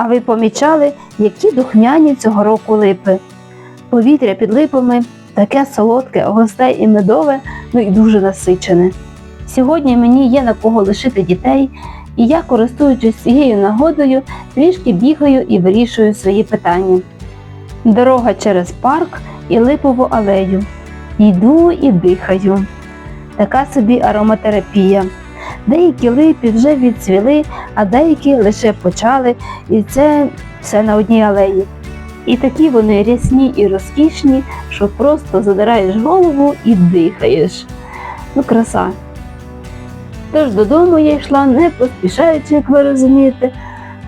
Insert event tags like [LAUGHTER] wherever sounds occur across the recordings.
А ви помічали, які духмяні цього року липи? Повітря під липами таке солодке, густе і медове, ну і дуже насичене. Сьогодні мені є на кого лишити дітей, і я, користуючись цією нагодою, трішки бігаю і вирішую свої питання. Дорога через парк і липову алею. Йду і дихаю. Така собі ароматерапія. Деякі липи вже відцвіли, а деякі лише почали, і це все на одній алеї. І такі вони рясні і розкішні, що просто задираєш голову і дихаєш. Ну, краса. Тож додому я йшла, не поспішаючи, як ви розумієте.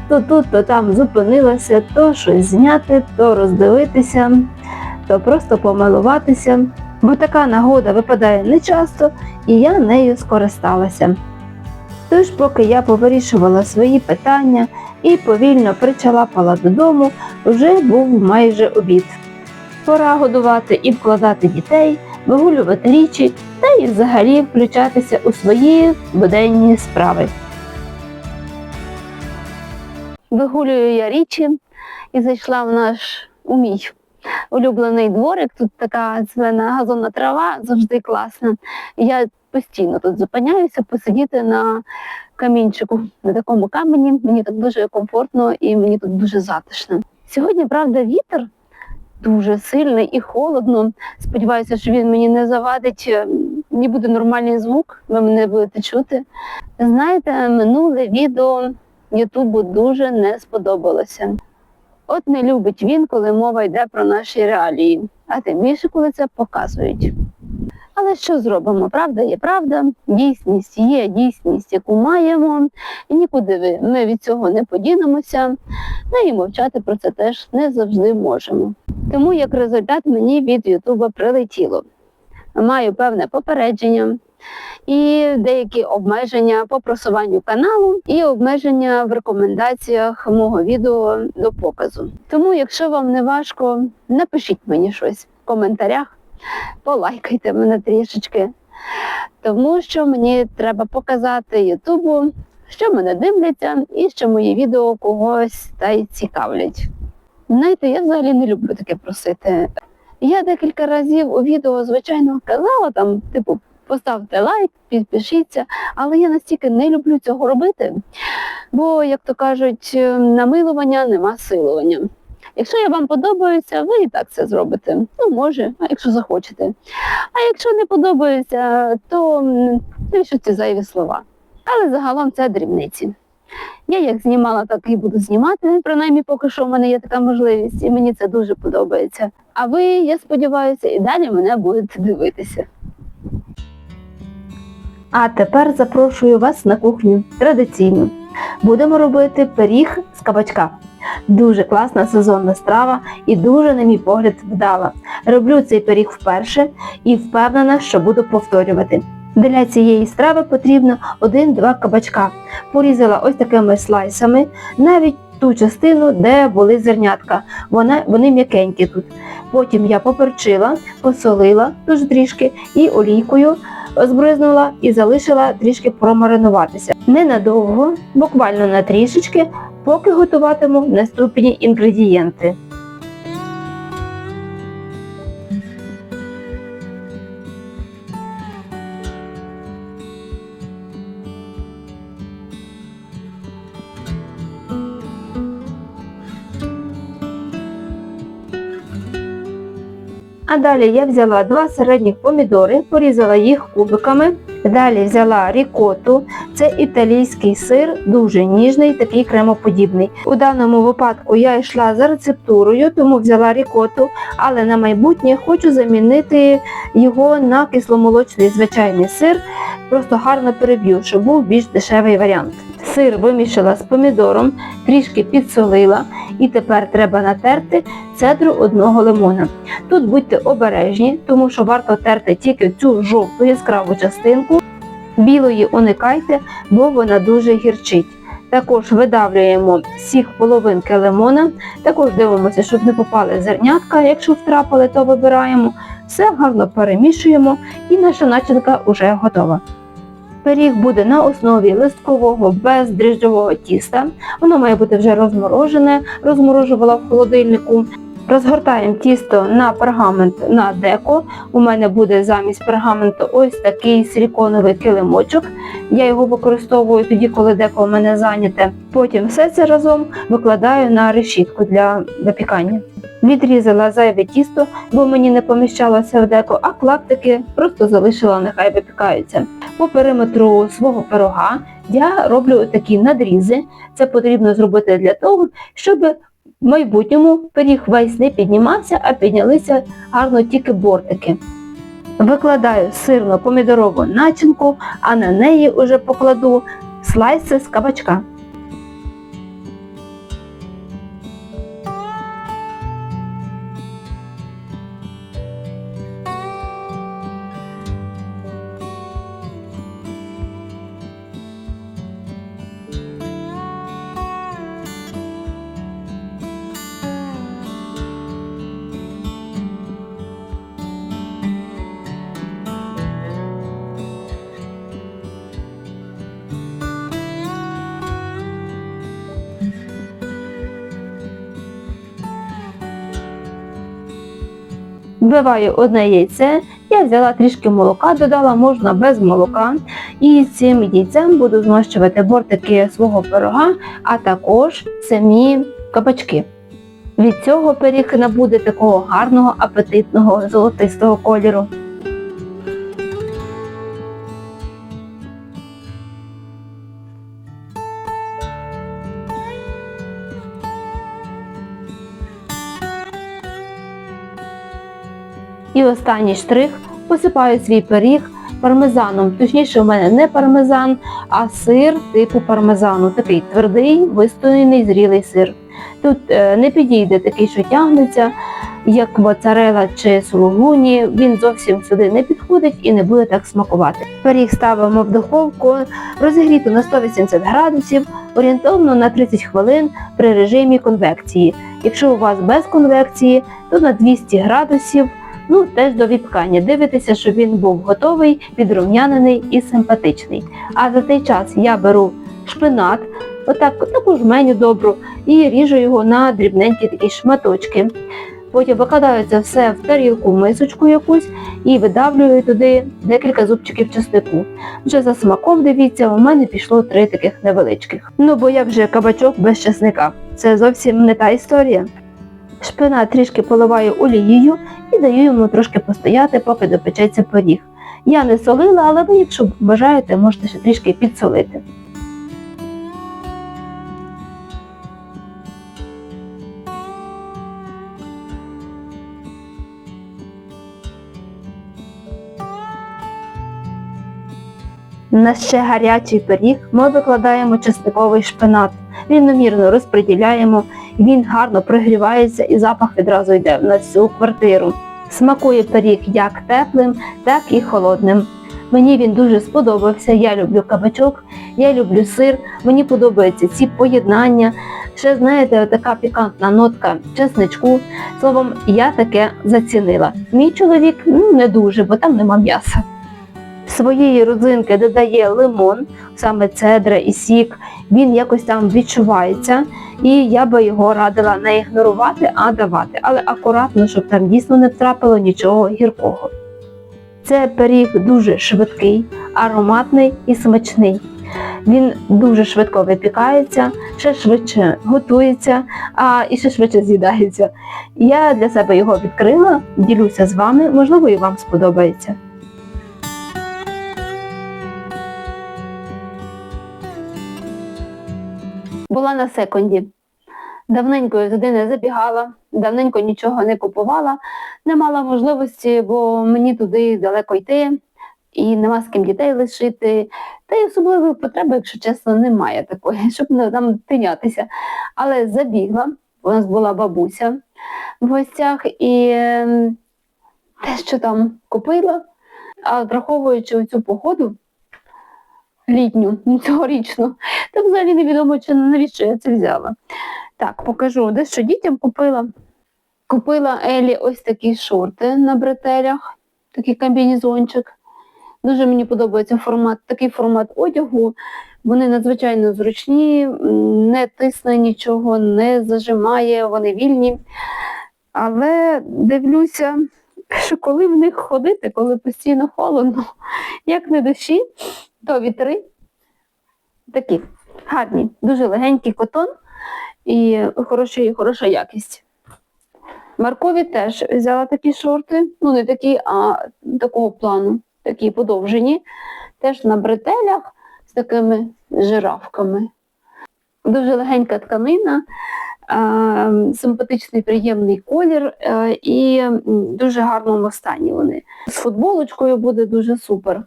То тут, то там зупинилася, то щось зняти, то роздивитися, то просто помилуватися. Бо така нагода випадає нечасто, і я нею скористалася. Тож, поки я повирішувала свої питання і повільно причалапала додому, вже був майже обід. Пора годувати і вкладати дітей, вигулювати річі та й взагалі включатися у свої буденні справи. Вигулюю я річі і зайшла в наш у мій улюблений дворик. Тут така зелена газонна трава, завжди класна. Я постійно тут зупиняюся посидіти на камінчику, на такому камені. Мені так дуже комфортно і мені тут дуже затишно. Сьогодні, правда, вітер дуже сильний і холодно. Сподіваюся, що він мені не завадить. Мені буде нормальний звук, ви мене будете чути. Знаєте, минуле відео Ютубу дуже не сподобалося. От не любить він, коли мова йде про наші реалії, а тим більше, коли це показують. Але що зробимо? Правда є правда, дійсність є дійсність, яку маємо, і нікуди ми від цього не подінемося. Ну і мовчати про це теж не завжди можемо. Тому як результат мені від Ютуба прилетіло. Маю певне попередження і деякі обмеження по просуванню каналу, і обмеження в рекомендаціях мого відео до показу. Тому, якщо вам не важко, напишіть мені щось в коментарях, полайкайте мене трішечки, тому що мені треба показати Ютубу, що мене дивляться і що мої відео когось та й цікавлять. Знаєте, я взагалі не люблю таке просити. Я декілька разів у відео, звичайно, казала там, типу, поставте лайк, підпишіться, але я настільки не люблю цього робити, бо, як то кажуть, е, намилування нема силування. Якщо я вам подобається, ви і так це зробите. Ну, може, якщо захочете. А якщо не подобається, то навіщо ці зайві слова? Але загалом це дрібниці. Я як знімала, так і буду знімати. Принаймні, поки що в мене є така можливість, і мені це дуже подобається. А ви, я сподіваюся, і далі мене будете дивитися. А тепер запрошую вас на кухню традиційно. Будемо робити пиріг з кабачка. Дуже класна сезонна страва і дуже, на мій погляд, вдала. Роблю цей пиріг вперше і впевнена, що буду повторювати. Для цієї страви потрібно 1-2 кабачка. Порізала ось такими слайсами, навіть ту частину, де були зернятка. Вона, вони м'якенькі тут. Потім я поперчила, посолила дуже трішки і олійкою збризнула і залишила трішки промаринуватися. Ненадовго, буквально на трішечки, поки готуватиму наступні інгредієнти. А далі я взяла два середніх помідори, порізала їх кубиками. Далі взяла рікоту, це італійський сир, дуже ніжний, такий кремоподібний. У даному випадку я йшла за рецептурою, тому взяла рікоту, але на майбутнє хочу замінити його на кисломолочний звичайний сир, просто гарно переб'ю, щоб був більш дешевий варіант. Сир вимішала з помідором, трішки підсолила і тепер треба натерти цедру одного лимона. Тут будьте обережні, тому що варто терти тільки цю жовту яскраву частинку. Білої уникайте, бо вона дуже гірчить. Також видавлюємо сік половинки лимона, також дивимося, щоб не попали зернятка. Якщо втрапили, то вибираємо. Все гарно перемішуємо і наша начинка вже готова. Пиріг буде на основі листкового бездріжджового тіста. Воно має бути вже розморожене, розморожувала в холодильнику. Розгортаємо тісто на пергамент на деко. У мене буде замість пергаменту ось такий силіконовий килимочок. Я його використовую тоді, коли деко у мене зайняте. Потім все це разом викладаю на решітку для випікання. Відрізала зайве тісто, бо мені не поміщалося в деко, а клаптики просто залишила, нехай випікаються. По периметру свого пирога я роблю такі надрізи. Це потрібно зробити для того, щоб в майбутньому пиріг весь не піднімався, а піднялися гарно тільки бортики. Викладаю сирно помідорову начинку, а на неї вже покладу слайси з кабачка. Вбиваю одне яйце, я взяла трішки молока, додала, можна без молока. І цим яйцем буду змащувати бортики свого пирога, а також самі кабачки. Від цього пиріг набуде такого гарного апетитного золотистого кольору. І останній штрих посипаю свій пиріг пармезаном. Точніше, у мене не пармезан, а сир типу пармезану. Такий твердий, вистояний, зрілий сир. Тут е, не підійде такий, що тягнеться, як моцарела чи сулугуні. Він зовсім сюди не підходить і не буде так смакувати. Пиріг ставимо в духовку, розігріту на 180 градусів, орієнтовно на 30 хвилин при режимі конвекції. Якщо у вас без конвекції, то на 200 градусів ну теж до випікання. Дивитеся, щоб він був готовий, підрум'янений і симпатичний. А за цей час я беру шпинат, отак таку жменю добру, і ріжу його на дрібненькі такі шматочки. Потім викладаю це все в тарілку, мисочку якусь і видавлюю туди декілька зубчиків чеснику. Вже за смаком дивіться, у мене пішло три таких невеличких. Ну бо як же кабачок без чесника? Це зовсім не та історія. Шпинат трішки поливаю олією і даю йому трошки постояти, поки допечеться пиріг. Я не солила, але ви, якщо бажаєте, можете ще трішки підсолити. На ще гарячий пиріг ми викладаємо чесниковий шпинат. Рівномірно розподіляємо, він гарно прогрівається і запах відразу йде на всю квартиру. Смакує пиріг як теплим, так і холодним. Мені він дуже сподобався. Я люблю кабачок, я люблю сир, мені подобаються ці поєднання. Ще знаєте, така пікантна нотка чесничку. Словом, я таке зацінила. Мій чоловік ну, не дуже, бо там нема м'яса. Своєї родзинки додає лимон, саме цедра і сік. Він якось там відчувається, і я би його радила не ігнорувати, а давати. Але акуратно, щоб там дійсно не втрапило нічого гіркого. Це пиріг дуже швидкий, ароматний і смачний. Він дуже швидко випікається, ще швидше готується, а і ще швидше з'їдається. Я для себе його відкрила, ділюся з вами, можливо, і вам сподобається. Була на секунді. Давненько туди не забігала, давненько нічого не купувала, не мала можливості, бо мені туди далеко йти і нема з ким дітей лишити. Та й особливої потреби, якщо чесно, немає такої, [LAUGHS] щоб не там тинятися. Але забігла, у нас була бабуся в гостях і ем, те, що там купила, а враховуючи цю погоду літню, цьогорічну, то взагалі невідомо, чи навіщо я це взяла. Так, покажу, дещо дітям купила. Купила Елі ось такі шорти на бретелях, такий комбінезончик. Дуже мені подобається формат, такий формат одягу. Вони надзвичайно зручні, не тисне нічого, не зажимає, вони вільні. Але дивлюся, що коли в них ходити, коли постійно холодно, як не душі, то вітри такі гарні, дуже легенький котон і хороша, хороша якість. Маркові теж взяла такі шорти, ну не такі, а такого плану, такі подовжені, теж на бретелях з такими жирафками. Дуже легенька тканина, симпатичний, приємний колір і дуже гарному стані вони. З футболочкою буде дуже супер.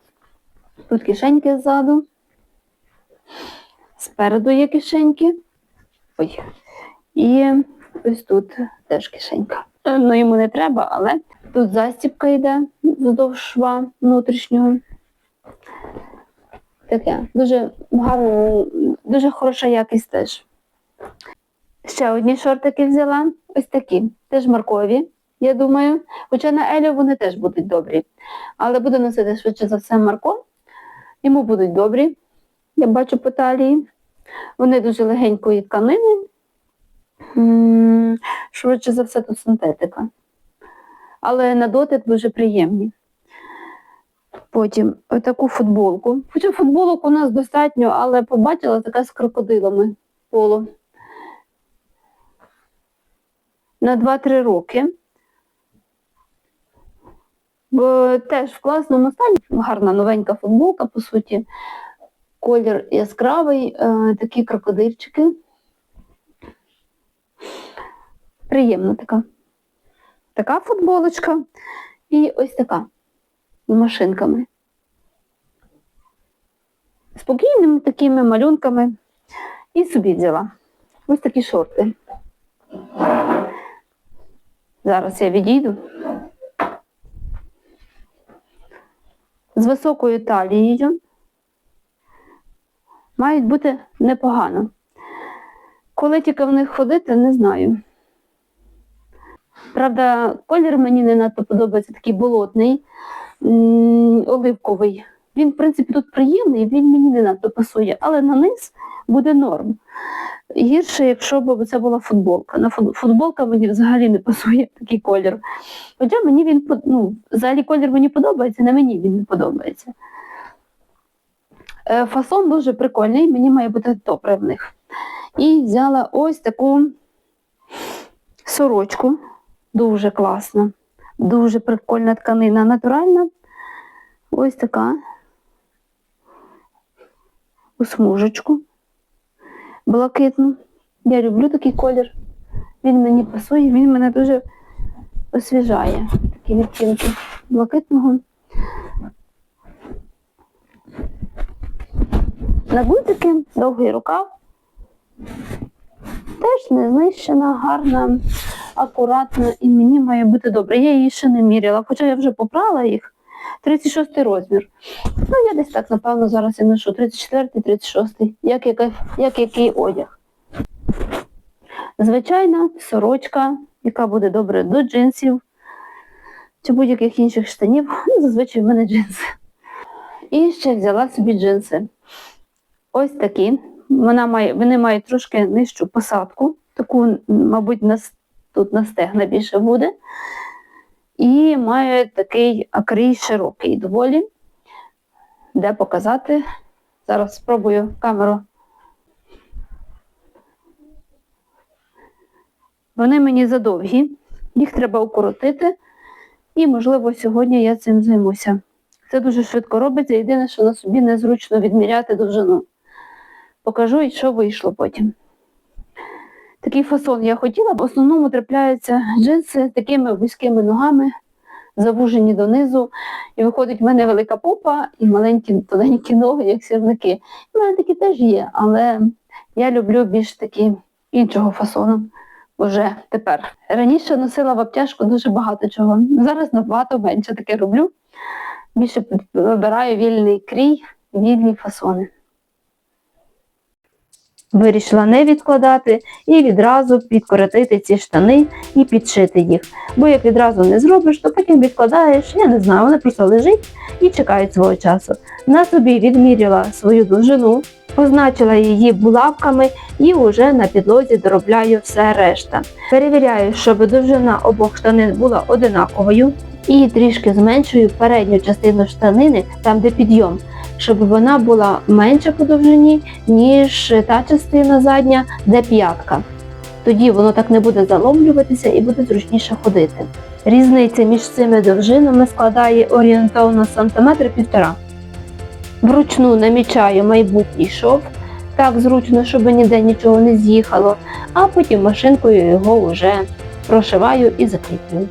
Тут кишеньки ззаду, спереду є кишеньки. Ой. І ось тут теж кишенька. Е, Ну, йому не треба, але тут застібка йде вздовж шва внутрішнього. Таке, дуже гарно, дуже хороша якість теж. Ще одні шортики взяла, ось такі, теж маркові, я думаю. Хоча на Елю вони теж будуть добрі. Але буду носити швидше за все Марко. Йому будуть добрі, я бачу по талії. Вони дуже легенької тканини. Швидше за все, тут синтетика. Але на дотик дуже приємні. Потім отаку футболку. Хоча футболок у нас достатньо, але побачила така з крокодилами поло. На 2-3 роки. Бо теж в класному стані. Гарна новенька футболка, по суті. Колір яскравий, е, такі крокодильчики. Приємна така. Така футболочка і ось така з машинками. Спокійними такими малюнками. І собі взяла. Ось такі шорти. Зараз я відійду. З високою талією. Мають бути непогано. Коли тільки в них ходити, не знаю. Правда, колір мені не надто подобається, такий болотний, оливковий. Він, в принципі, тут приємний, він мені не надто пасує, але на низ буде норм. Гірше, якщо б це була футболка. На футболка мені взагалі не пасує такий колір. Хоча мені він ну, взагалі колір мені подобається, на мені він не подобається. Е, Фасон дуже прикольний, мені має бути добре в них. І взяла ось таку сорочку. Дуже класна. Дуже прикольна тканина, натуральна. Ось така. У смужечку. Блакитну. Я люблю такий колір. Він мені пасує, він мене дуже освіжає. Такі відтінки блакитного. На гудзики, довгий рукав. Теж не знищена, гарна, акуратна і мені має бути добре. Я її ще не міряла, хоча я вже попрала їх. 36 розмір. Ну, я десь так, напевно, зараз і ношу 34 36 як, яка, як який одяг. Звичайна сорочка, яка буде добре до джинсів чи будь-яких інших штанів. Ну, зазвичай в мене джинси. І ще взяла собі джинси. Ось такі. Вона має, вони мають трошки нижчу посадку, таку, мабуть, на, тут на стегна більше буде. І має такий акрій широкий доволі. Де показати? Зараз спробую камеру. Вони мені задовгі, їх треба укоротити. І, можливо, сьогодні я цим займуся. Це дуже швидко робиться. Єдине, що на собі незручно відміряти довжину. Покажу, і що вийшло потім. Такий фасон я хотіла, в основному трапляються джинси з такими вузькими ногами, завужені донизу. І виходить в мене велика попа і маленькі тоненькі ноги, як сірники. У мене такі теж є, але я люблю більш такі іншого фасону. Уже тепер. Раніше носила в обтяжку дуже багато чого. Зараз набагато менше таке роблю. Більше вибираю вільний крій, вільні фасони. Вирішила не відкладати і відразу підкоротити ці штани і підшити їх. Бо як відразу не зробиш, то потім відкладаєш, я не знаю, вони просто лежить і чекають свого часу. На собі відміряла свою довжину, позначила її булавками і вже на підлозі доробляю все решта. Перевіряю, щоб довжина обох штанин була одинаковою, і трішки зменшую передню частину штанини, там де підйом, щоб вона була менша по довжині, ніж та частина задня, де п'ятка. Тоді воно так не буде заломлюватися і буде зручніше ходити. Різниця між цими довжинами складає орієнтовно сантиметр півтора. Вручну намічаю майбутній шов, так зручно, щоб ніде нічого не з'їхало, а потім машинкою його вже прошиваю і закріплюю.